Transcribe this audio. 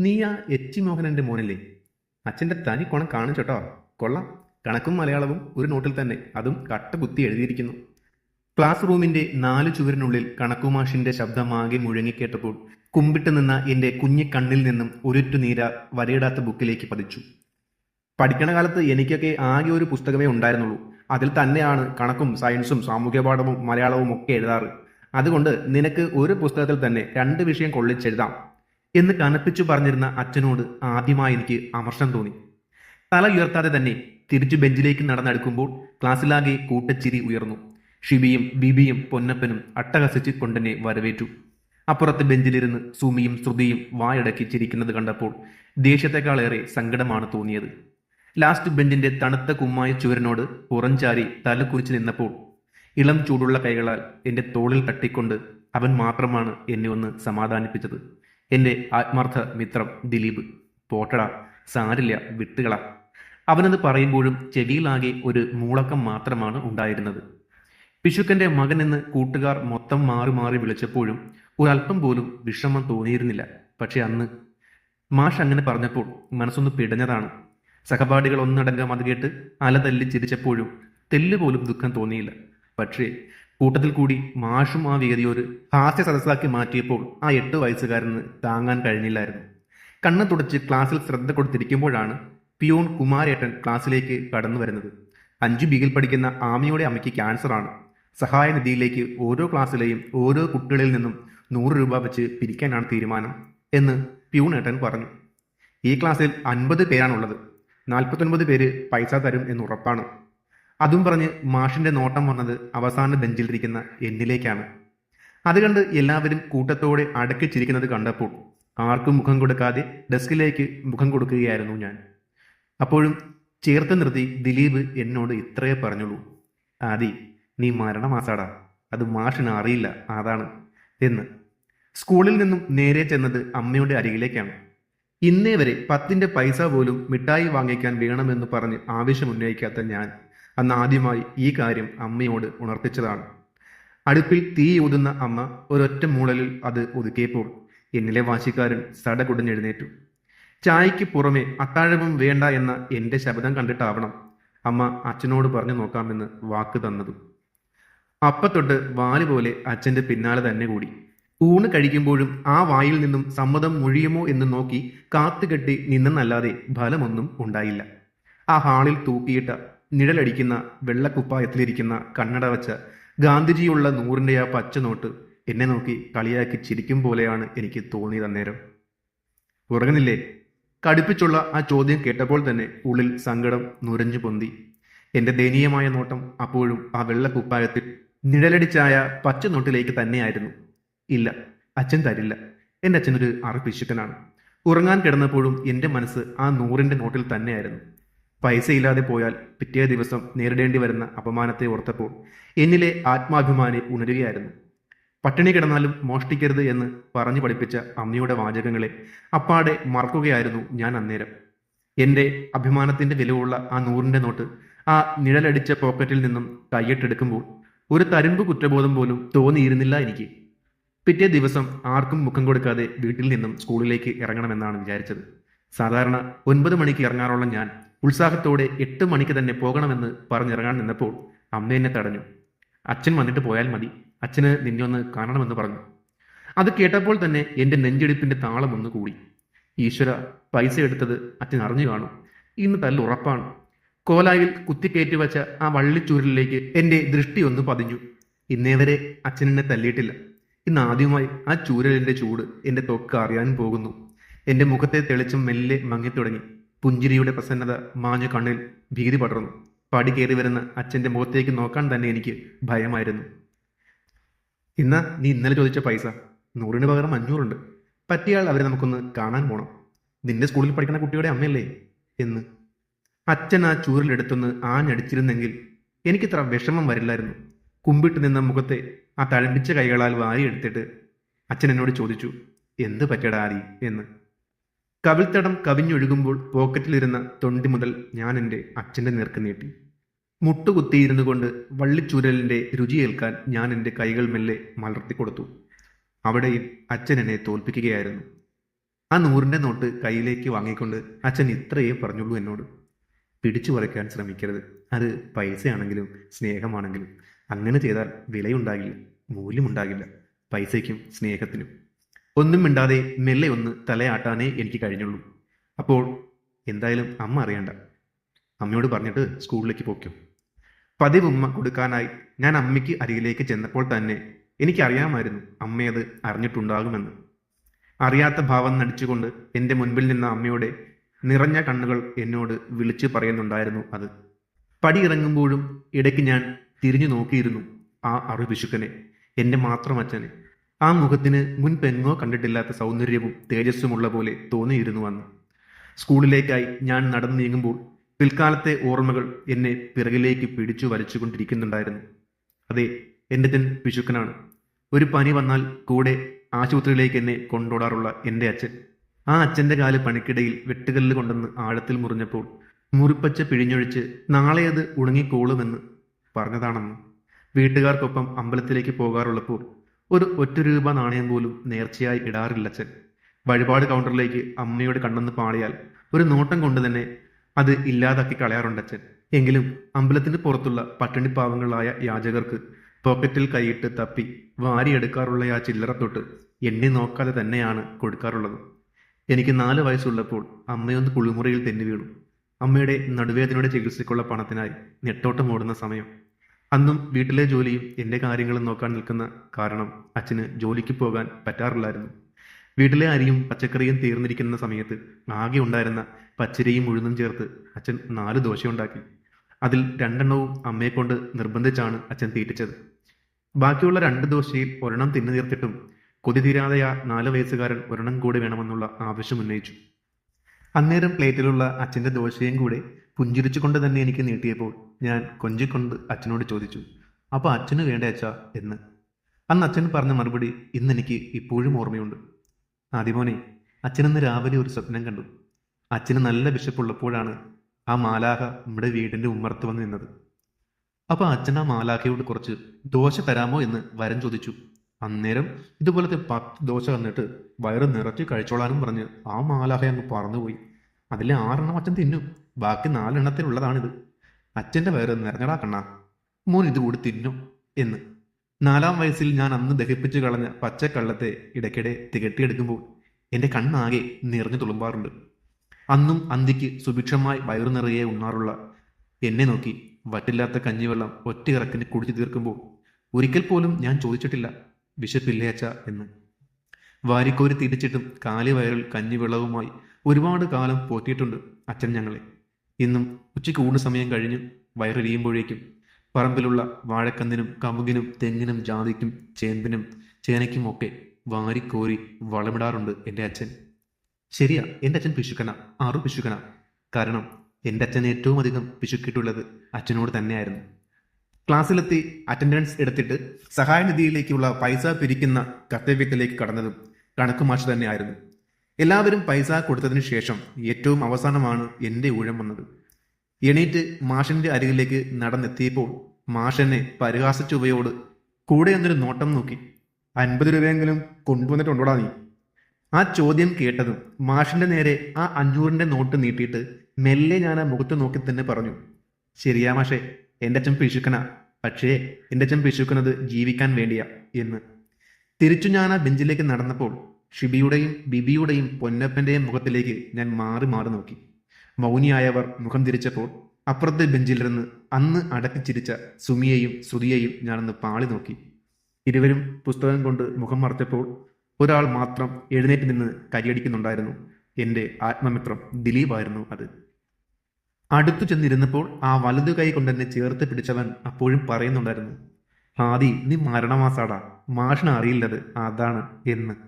നീ ആ എച്ച് മോഹനന്റെ മോനല്ലേ? അച്ഛന്റെ തനി കുണം കാണിച്ചോട്ടോ കൊള്ളാം. കണക്കും മലയാളവും ഒരു നോട്ടിൽ തന്നെ. അതും കട്ട കുത്തി എഴുതിയിരിക്കുന്നു. ക്ലാസ് റൂമിന്റെ നാല് ചുവരിനുള്ളിൽ കണക്കുമാഷിന്റെ ശബ്ദമാകെ മുഴങ്ങിക്കേട്ടപ്പോൾ കുമ്പിട്ട് നിന്ന എന്റെ കുഞ്ഞി കണ്ണിൽ നിന്നും ഒരുറ്റു നീര വരയിടാത്ത ബുക്കിലേക്ക് പതിച്ചു. പഠിക്കണ കാലത്ത് എനിക്കൊക്കെ ആകെ ഒരു പുസ്തകമേ ഉണ്ടായിരുന്നുള്ളൂ. അതിൽ തന്നെയാണ് കണക്കും സയൻസും സാമൂഹ്യപാഠവും മലയാളവും ഒക്കെ എഴുതാറ്. അതുകൊണ്ട് നിനക്ക് ഒരു പുസ്തകത്തിൽ തന്നെ രണ്ട് വിഷയം കൊള്ളിച്ചെഴുതാം. എന്ന് കനപ്പിച്ചു പറഞ്ഞിരുന്ന അച്ഛനോട് ആദ്യമായി എനിക്ക് അമർഷം തോന്നി. തല ഉയർത്താതെ തന്നെ തിരിച്ചു ബെഞ്ചിലേക്ക് നടന്നെടുക്കുമ്പോൾ ക്ലാസ്സിലാകെ കൂട്ടച്ചിരി ഉയർന്നു. ഷിബിയും ബിബിയും പൊന്നപ്പനും അട്ടഹസിച്ച് കൊണ്ടെന്നെ വരവേറ്റു. അപ്പുറത്ത് ബെഞ്ചിലിരുന്ന് സുമിയും ശ്രുതിയും വായടക്കി ചിരിക്കുന്നത് കണ്ടപ്പോൾ ദേഷ്യത്തെക്കാളേറെ സങ്കടമാണ് തോന്നിയത്. ലാസ്റ്റ് ബെഞ്ചിന്റെ തണുത്ത കുമ്മായ ചുവരിനോട് പുറംചാരി കുറിച്ച് നിന്നപ്പോൾ ഇളം ചൂടുള്ള കൈകളാൽ എന്റെ തോളിൽ തട്ടിക്കൊണ്ട് അവൻ മാത്രമാണ് എന്നെ ഒന്ന് സമാധാനിപ്പിച്ചത്. എന്റെ ആത്മാർത്ഥ മിത്രം ദിലീപ്. പോട്ടട സാരില്ല വിട്ടുകള. അവനത് പറയുമ്പോഴും ചെവിയിലാകെ ഒരു മൂളക്കം മാത്രമാണ് ഉണ്ടായിരുന്നത്. പിശുക്കന്റെ മകൻ എന്ന് കൂട്ടുകാർ മൊത്തം മാറി മാറി വിളിച്ചപ്പോഴും ഒരല്പം പോലും വിഷമം തോന്നിയിരുന്നില്ല. പക്ഷെ അന്ന് മാഷ് അങ്ങനെ പറഞ്ഞപ്പോൾ മനസ്സൊന്ന് പിടഞ്ഞതാണ്. സഹപാഠികൾ ഒന്നടങ്കം അത് കേട്ട് അലതല്ലി ചിരിച്ചപ്പോഴും തെല്ലുപോലും ദുഃഖം തോന്നിയില്ല. പക്ഷേ കൂട്ടത്തിൽ കൂടി മാഷും ആ വേദിയൊരു ഹാസ്യ സദസ്സാക്കി മാറ്റിയപ്പോൾ ആ എട്ട് വയസ്സുകാരന് താങ്ങാൻ കഴിഞ്ഞില്ലായിരുന്നു. കണ്ണ് തുടച്ച് ക്ലാസ്സിൽ ശ്രദ്ധ കൊടുത്തിരിക്കുമ്പോഴാണ് പിയോൺ കുമാരേട്ടൻ ക്ലാസ്സിലേക്ക് കടന്നു വരുന്നത്. അഞ്ചു ബിയിൽ പഠിക്കുന്ന ആമിയുടെ അമ്മയ്ക്ക് ക്യാൻസറാണ് സഹായനിധിയിലേക്ക് ഓരോ ക്ലാസ്സിലെയും ഓരോ കുട്ടികളിൽ നിന്നും നൂറ് രൂപ വെച്ച് പിരിക്കാനാണ് തീരുമാനം എന്ന് പ്യൂണേട്ടൻ പറഞ്ഞു. ഈ ക്ലാസ്സിൽ അൻപത് പേരാണുള്ളത്. നാൽപ്പത്തൊൻപത് പേര് പൈസ തരും എന്ന് ഉറപ്പാണ്. അതും പറഞ്ഞ് മാഷിന്റെ നോട്ടം വന്നത് അവസാന ബെഞ്ചിലിരിക്കുന്ന എന്നിലേക്കാണ്. അത് കണ്ട് എല്ലാവരും കൂട്ടത്തോടെ അടക്കിച്ചിരിക്കുന്നത് കണ്ടപ്പോൾ ആർക്കും മുഖം കൊടുക്കാതെ ഡെസ്കിലേക്ക് മുഖം കൊടുക്കുകയായിരുന്നു ഞാൻ. അപ്പോഴും ചേർത്ത് നിർത്തി ദിലീപ് എന്നോട് ഇത്രയേ പറഞ്ഞുള്ളൂ. ആദി നീ മരണമാസാടാ. അത് മാഷിന് അറിയില്ല. അതാണ് എന്ന്. സ്കൂളിൽ നിന്നും നേരെ ചെന്നത് അമ്മയുടെ അരികിലേക്കാണ്. ഇന്നേ വരെ പത്തിന്റെ പൈസ പോലും മിഠായി വാങ്ങിക്കാൻ വേണമെന്ന് പറഞ്ഞ് ആവശ്യമുന്നയിക്കാത്ത ഞാൻ അന്ന് ആദ്യമായി ഈ കാര്യം അമ്മയോട് ഉണർത്തിച്ചതാണ്. അടുപ്പിൽ തീ ഊതുന്ന അമ്മ ഒരൊറ്റ മൂളലിൽ അത് ഒതുക്കിയപ്പോൾ എന്നിലെ വാശിക്കാരൻ സടകുടഞ്ഞെഴുന്നേറ്റു ചായയ്ക്ക് പുറമെ അത്താഴവും വേണ്ട എന്ന എന്റെ ശബ്ദം കണ്ടിട്ടാവണം അമ്മ അച്ഛനോട് പറഞ്ഞു നോക്കാമെന്ന് വാക്ക് തന്നതും. അപ്പത്തൊട്ട് വാൽ പോലെ അച്ഛന്റെ പിന്നാലെ തന്നെ കൂടി. ഊണ് കഴിക്കുമ്പോഴും ആ വായിൽ നിന്നും സമ്മതം മുഴിയുമോ എന്ന് നോക്കി കാത്തുകെട്ടി നിന്നെന്നല്ലാതെ ഫലമൊന്നും ഉണ്ടായില്ല. ആ ഹാളിൽ തൂക്കിയിട്ട നിഴലടിക്കുന്ന വെള്ളക്കുപ്പായത്തിലിരിക്കുന്ന കണ്ണട വച്ച ഗാന്ധിജിയുള്ള നൂറിന്റെ ആ പച്ച നോട്ട് എന്നെ നോക്കി കളിയാക്കി ചിരിക്കും പോലെയാണ് എനിക്ക് തോന്നിയത് അന്നേരം. ഉറങ്ങുന്നില്ലേ? കടുപ്പിച്ചുള്ള ആ ചോദ്യം കേട്ടപ്പോൾ തന്നെ ഉള്ളിൽ സങ്കടം നുരഞ്ഞു പൊന്തി. എന്റെ ദയനീയമായ നോട്ടം അപ്പോഴും ആ വെള്ളക്കുപ്പായത്തിൽ നിഴലടിച്ചായ പച്ച നോട്ടിലേക്ക് തന്നെയായിരുന്നു. ഇല്ല അച്ഛൻ തരില്ല. എന്റെ അച്ഛനൊരു അറപ്പിശുക്കനാണ് ഉറങ്ങാൻ കിടന്നപ്പോഴും എന്റെ മനസ്സ് ആ നൂറിന്റെ നോട്ടിൽ തന്നെയായിരുന്നു. പൈസ ഇല്ലാതെ പോയാൽ പിറ്റേ ദിവസം നേരിടേണ്ടി വരുന്ന അപമാനത്തെ ഓർത്തപ്പോൾ എന്നിലെ ആത്മാഭിമാനി ഉണരുകയായിരുന്നു. പട്ടിണി കിടന്നാലും മോഷ്ടിക്കരുത് എന്ന് പറഞ്ഞു പഠിപ്പിച്ച അമ്മയുടെ വാചകങ്ങളെ അപ്പാടെ മറക്കുകയായിരുന്നു ഞാൻ അന്നേരം. എന്റെ അഭിമാനത്തിന്റെ വിലയുള്ള ആ നൂറിന്റെ നോട്ട് ആ നിഴലടിച്ച പോക്കറ്റിൽ നിന്നും കൈയിട്ടെടുക്കുമ്പോൾ ഒരു തരുമ്പ് കുറ്റബോധം പോലും തോന്നിയിരുന്നില്ല എനിക്ക്. പിറ്റേ ദിവസം ആർക്കും മുഖം കൊടുക്കാതെ വീട്ടിൽ നിന്നും സ്കൂളിലേക്ക് ഇറങ്ങണമെന്നാണ് വിചാരിച്ചത്. സാധാരണ ഒൻപത് മണിക്ക് ഇറങ്ങാറുള്ള ഞാൻ ഉത്സാഹത്തോടെ എട്ട് മണിക്ക് തന്നെ പോകണമെന്ന് പറഞ്ഞിറങ്ങാൻ നിന്നപ്പോൾ അമ്മ എന്നെ തടഞ്ഞു. അച്ഛൻ വന്നിട്ട് പോയാൽ മതി. അച്ഛന് നിന്നെ ഒന്ന് കാണണമെന്ന് പറഞ്ഞു. അത് കേട്ടപ്പോൾ തന്നെ എന്റെ നെഞ്ചെടുപ്പിന്റെ താളം ഒന്ന് കൂടി. ഈശ്വര പൈസ എടുത്തത് അച്ഛൻ അറിഞ്ഞു കാണും. ഇന്ന് തല്ല ഉറപ്പാണ്. കോലായിൽ കുത്തിക്കയറ്റി വച്ച ആ വള്ളിച്ചൂരിലേക്ക് എന്റെ ദൃഷ്ടി ഒന്ന് പതിഞ്ഞു. ഇന്നേ വരെ അച്ഛനെന്നെ തല്ലിയിട്ടില്ല. ഇന്ന് ആദ്യമായി ആ ചൂരലിന്റെ ചൂട് എന്റെ തൊക്ക് അറിയാൻ പോകുന്നു. എന്റെ മുഖത്തെ തെളിച്ചം മെല്ലെ മങ്ങിത്തുടങ്ങി. പുഞ്ചിരിയുടെ പ്രസന്നത മാഞ്ഞ കണ്ണിൽ ഭീതി പടർന്നു. പടി കയറി വരുന്ന അച്ഛന്റെ മുഖത്തേക്ക് നോക്കാൻ തന്നെ എനിക്ക് ഭയമായിരുന്നു. ഇന്ന് നീ ഇന്നലെ ചോദിച്ച പൈസ നൂറിന് പകരം അഞ്ഞൂറുണ്ട്. പറ്റിയാൽ അവരെ നമുക്കൊന്ന് കാണാൻ പോണം. നിന്റെ സ്കൂളിൽ പഠിക്കുന്ന കുട്ടിയുടെ അമ്മയല്ലേ എന്ന്. അച്ഛൻ ആ ചൂരിലെടുത്തൊന്ന് ആഞ്ഞടിച്ചിരുന്നെങ്കിൽ എനിക്കിത്ര വിഷമം വരില്ലായിരുന്നു. കുമ്പിട്ട് നിന്ന മുഖത്തെ ആ തഴമ്പിച്ച കൈകളാൽ വാരിയെടുത്തിട്ട് അച്ഛൻ എന്നോട് ചോദിച്ചു എന്ത് പറ്റിയടാ ആദി? എന്ന്. കവിൾത്തടം കവിഞ്ഞൊഴുകുമ്പോൾ പോക്കറ്റിലിരുന്ന തൊണ്ടി മുതൽ ഞാൻ എന്റെ അച്ഛന്റെ നേർക്ക് നീട്ടി. മുട്ടുകുത്തിയിരുന്നു കൊണ്ട് വള്ളിച്ചൂരലിന്റെ രുചിയേൽക്കാൻ ഞാൻ എന്റെ കൈകൾ മെല്ലെ മലർത്തി കൊടുത്തു. അവിടെയും അച്ഛൻ എന്നെ തോൽപ്പിക്കുകയായിരുന്നു. ആ നൂറിന്റെ നോട്ട് കയ്യിലേക്ക് വാങ്ങിക്കൊണ്ട് അച്ഛൻ ഇത്രയേ പറഞ്ഞുള്ളൂ എന്നോട്. പിടിച്ചു പറിക്കാൻ ശ്രമിക്കരുത്. അത് പൈസയാണെങ്കിലും സ്നേഹമാണെങ്കിലും. അങ്ങനെ ചെയ്താൽ വിലയുണ്ടാകില്ല മൂല്യമുണ്ടാകില്ല. പൈസയ്ക്കും സ്നേഹത്തിനും. ഒന്നും മിണ്ടാതെ മെല്ലെ ഒന്ന് തലയാട്ടാനേ എനിക്ക് കഴിഞ്ഞുള്ളൂ. അപ്പോൾ എന്തായാലും അമ്മ അറിയണ്ട. അമ്മയോട് പറഞ്ഞിട്ട് സ്കൂളിലേക്ക് പോക്കും പതിവ് ഉമ്മ കൊടുക്കാനായി ഞാൻ അമ്മയ്ക്ക് അരികിലേക്ക് ചെന്നപ്പോൾ തന്നെ എനിക്കറിയാമായിരുന്നു അമ്മയത് അറിഞ്ഞിട്ടുണ്ടാകുമെന്ന്. അറിയാത്ത ഭാവം നടിച്ചുകൊണ്ട് എന്റെ മുൻപിൽ നിന്ന അമ്മയുടെ നിറഞ്ഞ കണ്ണുകൾ എന്നോട് വിളിച്ചു പറയുന്നുണ്ടായിരുന്നു അത്. പടി ഇറങ്ങുമ്പോഴും ഇടയ്ക്ക് ഞാൻ തിരിഞ്ഞു നോക്കിയിരുന്നു ആ അറിവിശുക്കനെ എന്റെ മാത്രം അച്ഛനെ. ആ മുഖത്തിന് മുൻപെങ്ങോ കണ്ടിട്ടില്ലാത്ത സൗന്ദര്യവും തേജസ്സുമുള്ള പോലെ തോന്നിയിരുന്നു അന്ന് സ്കൂളിലേക്കായി ഞാൻ നടന്നു നീങ്ങുമ്പോൾ പിൽക്കാലത്തെ ഓർമ്മകൾ എന്നെ പിറകിലേക്ക് പിടിച്ചു വലിച്ചുകൊണ്ടിരിക്കുന്നുണ്ടായിരുന്നു അതെ എന്റെ അച്ഛൻ പിശുക്കനാണ് ഒരു പനി വന്നാൽ കൂടെ ആശുപത്രിയിലേക്ക് എന്നെ കൊണ്ടോടാറുള്ള എന്റെ അച്ഛൻ. ആ അച്ഛന്റെ കാൽ പണിക്കിടയിൽ വെട്ടുകല്ല് കൊണ്ടെന്ന് ആഴത്തിൽ മുറിഞ്ഞപ്പോൾ മുറിപ്പച്ച പിഴിഞ്ഞൊഴിച്ച് നാളെ അത് ഉണങ്ങിക്കോളുമെന്ന് പറഞ്ഞതാണെന്ന്. വീട്ടുകാർക്കൊപ്പം അമ്പലത്തിലേക്ക് പോകാറുള്ളപ്പോൾ ഒരു ഒറ്റ രൂപ നാണയം പോലും നേർച്ചയായി ഇടാറില്ല അച്ഛൻ. വഴിപാട് കൗണ്ടറിലേക്ക് അമ്മയോട് കണ്ണെന്ന് പാളിയാൽ ഒരു നോട്ടം കൊണ്ട് തന്നെ അത് ഇല്ലാതാക്കി കളയാറുണ്ട് അച്ഛൻ. എങ്കിലും അമ്പലത്തിന് പുറത്തുള്ള പട്ടിണിപ്പാവങ്ങളായ യാചകർക്ക് പോക്കറ്റിൽ കൈയിട്ട് തപ്പി വാരിയെടുക്കാറുള്ള ആ ചില്ലറ തൊട്ട് എണ്ണി നോക്കാതെ തന്നെയാണ് കൊടുക്കാറുള്ളത്. എനിക്ക് നാല് വയസ്സുള്ളപ്പോൾ അമ്മയൊന്ന് കുളിമുറിയിൽ തെന്നി വീണു. അമ്മയുടെ നടുവേദനയുടെ ചികിത്സയ്ക്കുള്ള പണത്തിനായി നെട്ടോട്ടം ഓടുന്ന സമയം. അന്നും വീട്ടിലെ ജോലിയും എന്റെ കാര്യങ്ങളും നോക്കാൻ നിൽക്കുന്ന കാരണം അച്ഛന് ജോലിക്ക് പോകാൻ പറ്റാറില്ലായിരുന്നു. വീട്ടിലെ അരിയും പച്ചക്കറിയും തീർന്നിരിക്കുന്ന സമയത്ത് ആകെ ഉണ്ടായിരുന്ന പച്ചരിയും ഉഴുന്നും ചേർത്ത് അച്ഛൻ നാല് ദോശയുണ്ടാക്കി. അതിൽ രണ്ടെണ്ണവും അമ്മയെ കൊണ്ട് നിർബന്ധിച്ചാണ് അച്ഛൻ തീറ്റിച്ചത്. ബാക്കിയുള്ള രണ്ട് ദോശയിൽ ഒരെണ്ണം തിന്നു തീർത്തിട്ടും കൊതി തീരാതെ ആ നാല് വയസ്സുകാരൻ ഒരെണ്ണം കൂടി വേണമെന്നുള്ള ആവശ്യം ഉന്നയിച്ചു. അന്നേരം പ്ലേറ്റിലുള്ള അച്ഛന്റെ ദോശയും കൂടെ പുഞ്ചിരിച്ചുകൊണ്ട് തന്നെ എനിക്ക് നീട്ടിയപ്പോൾ ഞാൻ കൊഞ്ചിക്കൊണ്ട് അച്ഛനോട് ചോദിച്ചു അപ്പോൾ അച്ഛന് വേണ്ട അച്ഛാ? എന്ന്. അന്ന് അച്ഛൻ പറഞ്ഞ മറുപടി ഇന്ന് എനിക്ക് ഇപ്പോഴും ഓർമ്മയുണ്ട്. ആദിമോനെ അച്ഛനിന്ന് രാവിലെ ഒരു സ്വപ്നം കണ്ടു. അച്ഛന് നല്ല വിശപ്പുള്ളപ്പോഴാണ് ആ മാലാഹ നമ്മുടെ വീടിന്റെ ഉമ്മർത്ത് വന്ന് നിന്നത്. അപ്പൊ അച്ഛൻ ആ മാലാഖയോട് കുറച്ച് ദോശ തരാമോ എന്ന് വരം ചോദിച്ചു. അന്നേരം ഇതുപോലത്തെ പത്ത് ദോശ തന്നിട്ട് വയറ് നിറച്ച് കഴിച്ചോളാനും പറഞ്ഞ് ആ മാലാഹ അങ്ങ് പറന്നുപോയി. അതിലെ ആറെണ്ണം അച്ഛൻ തിന്നു. ബാക്കി നാലെണ്ണത്തിലുള്ളതാണിത്. അച്ഛന്റെ വയറ് നിറഞ്ഞടാ കണ്ണാ. മോൻ ഇത് കൂടി തിന്നു എന്ന്. നാലാം വയസ്സിൽ ഞാൻ അന്ന് ദഹിപ്പിച്ചു കളഞ്ഞ പച്ചക്കള്ളത്തെ ഇടയ്ക്കിടെ തികട്ടിയെടുക്കുമ്പോൾ എന്റെ കണ്ണാകെ നിറഞ്ഞു തുളുമ്പാറുണ്ട്. അന്നും അന്തിക്ക് സുഭിക്ഷമായി വയറു നിറയെ ഉണ്ണാറുള്ള എന്നെ നോക്കി വറ്റില്ലാത്ത കഞ്ഞിവെള്ളം ഒറ്റയിറക്കിന് കുടിച്ചു തീർക്കുമ്പോൾ ഒരിക്കൽ പോലും ഞാൻ ചോദിച്ചിട്ടില്ല വിശപ്പില്ലേ അച്ഛ? എന്ന്. വാരിക്കോരി തിരിച്ചിട്ടും കാലി വയറിൽ കഞ്ഞിവെള്ളവുമായി ഒരുപാട് കാലം പോറ്റിയിട്ടുണ്ട് അച്ഛൻ ഞങ്ങളെ. ഇന്നും ഉച്ചയ്ക്ക് ഊണ് സമയം കഴിഞ്ഞ് വയറിരിയുമ്പോഴേക്കും പറമ്പിലുള്ള വാഴക്കന്നിനും കമുകിനും തെങ്ങിനും ജാതിക്കും ചേമ്പിനും ചേനയ്ക്കും ഒക്കെ വാരിക്കോരി വളമിടാറുണ്ട് എന്റെ അച്ഛൻ. ശരിയാ എന്റെ അച്ഛൻ പിശുക്കന ആറു പിശുക്കന. കാരണം എന്റെ അച്ഛൻ ഏറ്റവും അധികം പിശുക്കിയിട്ടുള്ളത് അച്ഛനോട് തന്നെയായിരുന്നു. ക്ലാസ്സിലെത്തി അറ്റൻഡൻസ് എടുത്തിട്ട് സഹായനിധിയിലേക്കുള്ള പൈസ പിരിക്കുന്ന കർത്തവ്യത്തിലേക്ക് കടന്നതും കണക്ക് മാഷ് തന്നെയായിരുന്നു. എല്ലാവരും പൈസ കൊടുത്തതിന് ശേഷം ഏറ്റവും അവസാനമാണ് എന്റെ ഊഴം വന്നത്. എണീറ്റ് മാഷിന്റെ അരികിലേക്ക് നടന്നെത്തിയപ്പോൾ മാഷെന്നെ പരിഹാസ ചുവയോട് കൂടെ എന്നൊരു നോട്ടം നോക്കി. അൻപത് രൂപയെങ്കിലും കൊണ്ടുവന്നിട്ടുണ്ടോടാ നീ? ആ ചോദ്യം കേട്ടതും മാഷിന്റെ നേരെ ആ അഞ്ഞൂറിന്റെ നോട്ട് നീട്ടിയിട്ട് മെല്ലെ ഞാൻ ആ മുഖത്ത് നോക്കി തന്നെ പറഞ്ഞു. ശരിയാ മാഷേ എന്റെ അച്ഛൻ പിശുക്കനാ. പക്ഷേ എന്റെ അച്ഛൻ പിശുക്കുന്നത് ജീവിക്കാൻ വേണ്ടിയാ എന്ന്. തിരിച്ചു ഞാൻ ആ ബെഞ്ചിലേക്ക് നടന്നപ്പോൾ ഷിബിയുടെയും ബിബിയുടെയും പൊന്നപ്പന്റെയും മുഖത്തിലേക്ക് ഞാൻ മാറി മാറി നോക്കി. മൗനിയായവർ മുഖം തിരിച്ചപ്പോൾ അപ്പുറത്തെ ബെഞ്ചിലിരുന്ന് അന്ന് അടക്കിച്ചിരിച്ച സുമിയെയും ശ്രുതിയെയും ഞാനൊന്ന് പാളി നോക്കി. ഇരുവരും പുസ്തകം കൊണ്ട് മുഖം മറച്ചപ്പോൾ ഒരാൾ മാത്രം എഴുന്നേറ്റ് നിന്ന് കരിയടിക്കുന്നുണ്ടായിരുന്നു. എന്റെ ആത്മമിത്രം ദിലീപായിരുന്നു അത്. അടുത്തു ചെന്നിരുന്നപ്പോൾ ആ വലതു കൈ കൊണ്ടെന്നെ ചേർത്ത് പിടിച്ചവൻ അപ്പോഴും പറയുന്നുണ്ടായിരുന്നു ഹാദി നീ മരണമാസാടാ മാഷിന് അറിയില്ലത് അതാണ് എന്ന്.